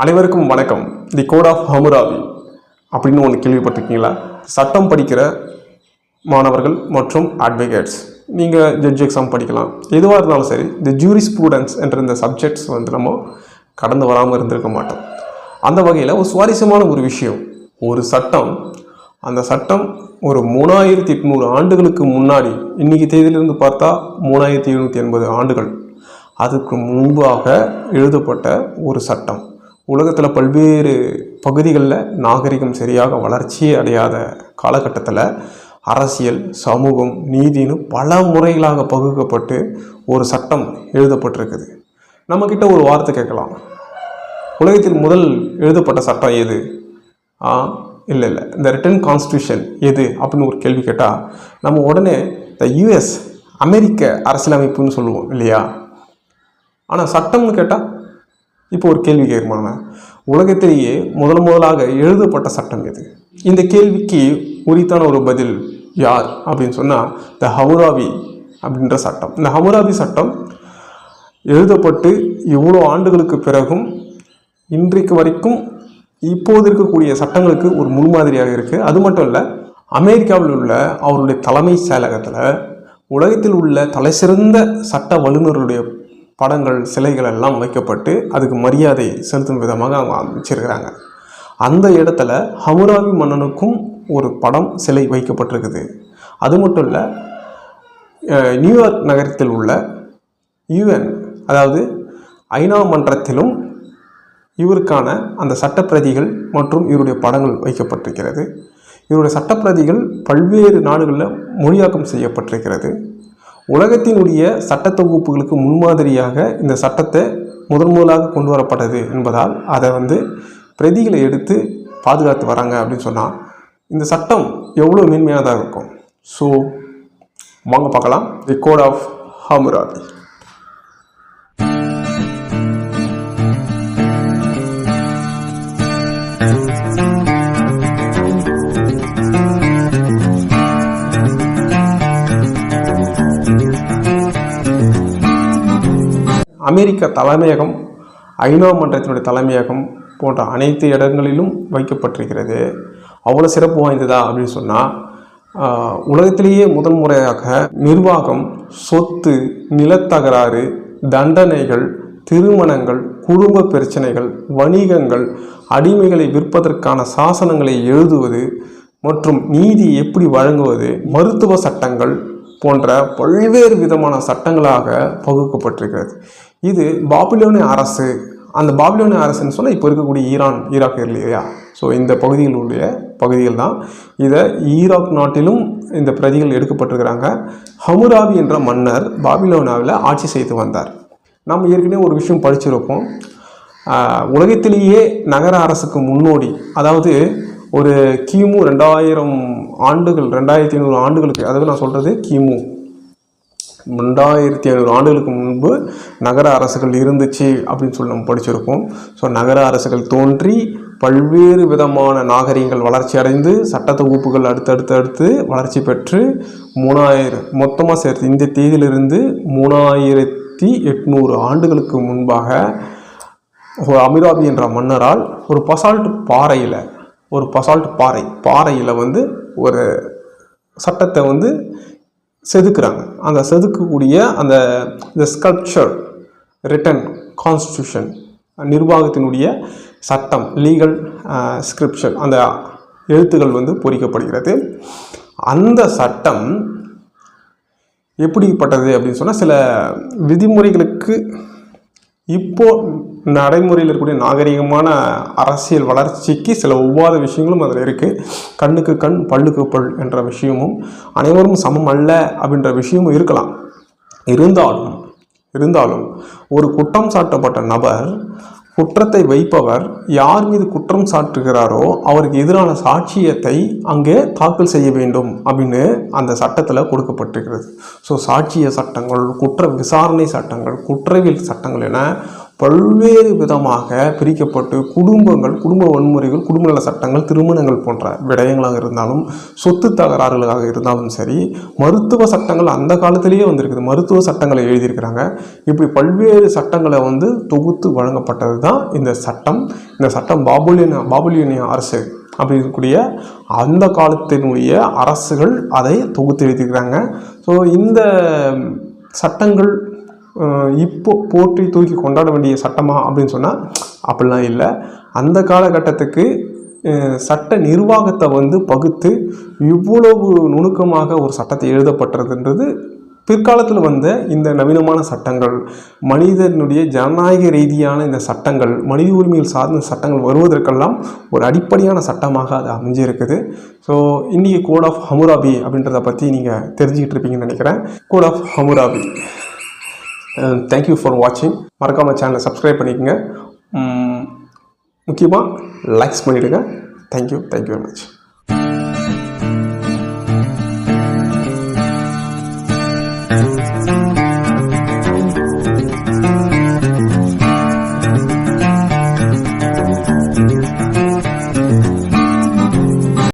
அனைவருக்கும் வணக்கம். தி code of Hammurabi அப்படின்னு ஒன்று கேள்விப்பட்டிருக்கீங்களா? சட்டம் படிக்கிற மாணவர்கள் மற்றும் அட்வொகேட்ஸ் நீங்கள் ஜட்ஜ் எக்ஸாம் படிக்கலாம். எதுவாக இருந்தாலும் சரி தி ஜூரி ஸ்டூடெண்ட்ஸ் என்ற இந்த சப்ஜெக்ட்ஸ் வந்து நம்ம கடந்து வராமல் இருந்திருக்க மாட்டோம். அந்த வகையில் ஒரு சுவாரஸ்யமான ஒரு விஷயம். ஒரு சட்டம் அந்த சட்டம் ஒரு மூணாயிரத்தி எட்நூறு ஆண்டுகளுக்கு முன்னாடி இன்றைக்கி தேதியிலிருந்து பார்த்தா மூணாயிரத்தி எழுநூற்றி எண்பது ஆண்டுகள். அதுக்கு முன்பாக எழுதப்பட்ட ஒரு சட்டம். உலகத்தில் பல்வேறு பகுதிகளில் நாகரிகம் சரியாக வளர்ச்சியே அடையாத காலகட்டத்தில் அரசியல் சமூகம் நீதின்னு பல முறைகளாக பகுக்கப்பட்டு ஒரு சட்டம் எழுதப்பட்டிருக்குது. நம்மக்கிட்ட ஒரு வார்த்தை கேட்கலாம். உலகத்தில் முதல் எழுதப்பட்ட சட்டம் எது? ஆ இல்லை இல்லை. இந்த ரிட்டன் கான்ஸ்டியூஷன் எது அப்படின்னு ஒரு கேள்வி கேட்டால் நம்ம உடனே இந்த யூஎஸ் அமெரிக்க அரசியலமைப்புன்னு சொல்லுவோம் இல்லையா? ஆனால் சட்டம்னு கேட்டால் இப்போ ஒரு கேள்வி கேட்குமாங்க உலகத்திலேயே முதல் முதலாக எழுதப்பட்ட சட்டம் எது? இந்த கேள்விக்கு உரித்தான ஒரு பதில் யார் அப்படின்னு சொன்னால் த ஹவுராவி அப்படின்ற சட்டம். இந்த ஹவுராவி சட்டம் எழுதப்பட்டு இவ்வளோ ஆண்டுகளுக்கு பிறகும் இன்றைக்கு வரைக்கும் இப்போது இருக்கக்கூடிய சட்டங்களுக்கு ஒரு முன்மாதிரியாக இருக்குது அது மட்டும் இல்லை அமெரிக்காவில் உள்ள அவருடைய தலைமை செயலகத்தில் உலகத்தில் உள்ள தலைசிறந்த சட்ட வல்லுநர்களுடைய படங்கள் சிலைகள் எல்லாம் வைக்கப்பட்டு அதுக்கு மரியாதை செலுத்தும் விதமாக அவங்க அமைச்சிருக்கிறாங்க. அந்த இடத்துல ஹமுராபி மன்னனுக்கும் ஒரு படம் சிலை வைக்கப்பட்டிருக்குது. அது மட்டும் இல்லை நியூயார்க் நகரத்தில் உள்ள யுஎன் அதாவது ஐநா மன்றத்திலும் இவருக்கான அந்த சட்டப்பிரதிகள் மற்றும் இவருடைய படங்கள் வைக்கப்பட்டிருக்கிறது. இவருடைய சட்டப்பிரதிகள் பல்வேறு நாடுகளில் மொழியாக்கம் செய்யப்பட்டிருக்கிறது. உலகத்தினுடைய சட்ட தொகுப்புகளுக்கு முன்மாதிரியாக இந்த சட்டத்தை முதன் முதலாக கொண்டு வரப்பட்டது என்பதால் அதை வந்து பிரதிகளை எடுத்து பாதுகாத்து வராங்க அப்படின்னு சொன்னால் இந்த சட்டம் எவ்வளோ மேன்மையானதாக இருக்கும்? ஸோ வாங்க பார்க்கலாம். தி கோட் ஆஃப் ஹமுராபி அமெரிக்க தலைமையகம் ஐநா மன்றத்தினுடைய தலைமையகம் போன்ற அனைத்து இடங்களிலும் வைக்கப்பட்டிருக்கிறது. அவ்வளோ சிறப்பு வாய்ந்ததா அப்படின்னு சொன்னால் உலகத்திலேயே முதல் முறையாக நிர்வாகம் சொத்து நிலத்தகராறு தண்டனைகள் திருமணங்கள் குடும்ப பிரச்சனைகள் வணிகங்கள் அடிமைகளை விற்பதற்கான சாசனங்களை எழுதுவது மற்றும் நீதி எப்படி வழங்குவது மருத்துவ சட்டங்கள் போன்ற பல்வேறு விதமான சட்டங்களாக பகுக்கப்பட்டிருக்கிறது. இது பாபிலோனிய அரசு. அந்த பாபிலோனிய அரசுன்னு சொன்னால் இப்போ இருக்கக்கூடிய ஈரான் ஈராக் இல்லையா? ஸோ இந்த பகுதிகளுடைய பகுதிகள் தான். இதை ஈராக் நாட்டிலும் இந்த பிரதிகள் எடுக்கப்பட்டிருக்கிறாங்க. ஹமுராபி என்ற மன்னர் பாபிலோனாவில் ஆட்சி செய்து வந்தார். நம்ம ஏற்கனவே ஒரு விஷயம் படிச்சிருப்போம். உலகத்திலேயே நகர அரசுக்கு முன்னோடி அதாவது ஒரு கிமு ரெண்டாயிரம் ஆண்டுகள் ரெண்டாயிரத்தி ஐநூறு ஆண்டுகளுக்கு அதாவது நான் சொல்கிறது கிமு. ரெண்டாயிரத்தி ஐநூறு ஆண்டுகளுக்கு முன்பு நகர அரசுகள் இருந்துச்சு அப்படின்னு சொல்லி நம்ம படிச்சிருக்கோம் ஸோ நகர அரசுகள் தோன்றி பல்வேறு விதமான நாகரிகங்கள் வளர்ச்சி அடைந்து சட்ட தொகுப்புகள் அடுத்தடுத்து அடுத்து வளர்ச்சி பெற்று மூணாயிரம் மொத்தமாக சேர்த்து இந்த தேதியிலிருந்து மூணாயிரத்தி எட்நூறு ஆண்டுகளுக்கு முன்பாக ஒரு என்ற மன்னரால் ஒரு பசால்ட் பாறையில் ஒரு பசால்ட் பாறை பாறையில் வந்து ஒரு சட்டத்தை வந்து செதுக்குறாங்க. அந்த செதுக்கக்கூடிய அந்த இந்த ஸ்கல்ப்சர் ரிட்டன் கான்ஸ்டியூஷன் நிர்வாகத்தினுடைய சட்டம் லீகல் ஸ்கிரிப்ஷன் uh, அந்த எழுத்துக்கள் வந்து பொறிக்கப்படுகிறது. அந்த சட்டம் எப்படிப்பட்டது அப்படின்னு சொன்னால் சில விதிமுறைகளுக்கு இப்போ நடைமுறையில் இருக்கக்கூடிய நாகரிகமான அரசியல் வளர்ச்சிக்கு சில ஒவ்வாத விஷயங்களும் அதில் இருக்குது கண்ணுக்கு கண் பல்லுக்கு பல் என்ற விஷயமும் அனைவரும் சமம் அல்ல அப்படின்ற விஷயமும் இருக்கலாம். இருந்தாலும் இருந்தாலும் ஒரு குற்றம் சாட்டப்பட்ட நபர் குற்றத்தை வைப்பவர் யார் மீது குற்றம் சாட்டுகிறாரோ அவருக்கு எதிரான சாட்சியத்தை அங்கே தாக்கல் செய்ய வேண்டும் அப்படின்னு அந்த சட்டத்தில் கொடுக்கப்பட்டிருக்கிறது. ஸோ சாட்சிய சட்டங்கள் குற்ற விசாரணை சட்டங்கள் குற்றவியல் சட்டங்கள் என பல்வேறு விதமாக பிரிக்கப்பட்டு குடும்பங்கள் குடும்ப வன்முறைகள் குடும்ப நல சட்டங்கள் திருமணங்கள் போன்ற விடயங்களாக இருந்தாலும் சொத்து தகராறுகளாக இருந்தாலும் சரி மருத்துவ சட்டங்கள் அந்த காலத்திலேயே வந்திருக்குது. மருத்துவ சட்டங்களை எழுதியிருக்கிறாங்க. இப்படி பல்வேறு சட்டங்களை வந்து தொகுத்து வழங்கப்பட்டது தான் இந்த சட்டம். இந்த சட்டம் பாபுலியன் பாபுலியனிய அரசு அப்படி இருக்கக்கூடிய அந்த காலத்தினுடைய அரசுகள் அதை தொகுத்து எழுதியிருக்கிறாங்க. ஸோ இந்த சட்டங்கள் இப்போ போற்றி தூக்கி கொண்டாட வேண்டிய சட்டமா அப்படின்னு சொன்னால் அப்படிலாம் இல்லை. அந்த காலகட்டத்துக்கு சட்ட நிர்வாகத்தை வந்து பகுத்து இவ்வளவு நுணுக்கமாக ஒரு சட்டத்தை எழுதப்பட்டதுன்றது பிற்காலத்தில் வந்த இந்த நவீனமான சட்டங்கள் மனிதனுடைய ஜனநாயக ரீதியான இந்த சட்டங்கள் மனித உரிமைகள் சார்ந்த சட்டங்கள் வருவதற்கெல்லாம் ஒரு அடிப்படையான சட்டமாக அது அமைஞ்சிருக்குது. ஸோ இன்றைக்கி கோட் ஆஃப் ஹமுராபி அப்படின்றத பற்றி நீங்கள் தெரிஞ்சுக்கிட்டு இருப்பீங்கன்னு நினைக்கிறேன். Code of Hammurabi thank you for வாட்சிங் மறக்காமல் சேனலை சப்ஸ்கிரைப் பண்ணிக்கோங்க. முக்கியமாக லைக்ஸ் பண்ணிவிடுங்க தேங்க்யூ தேங்க்யூ வெரி மச்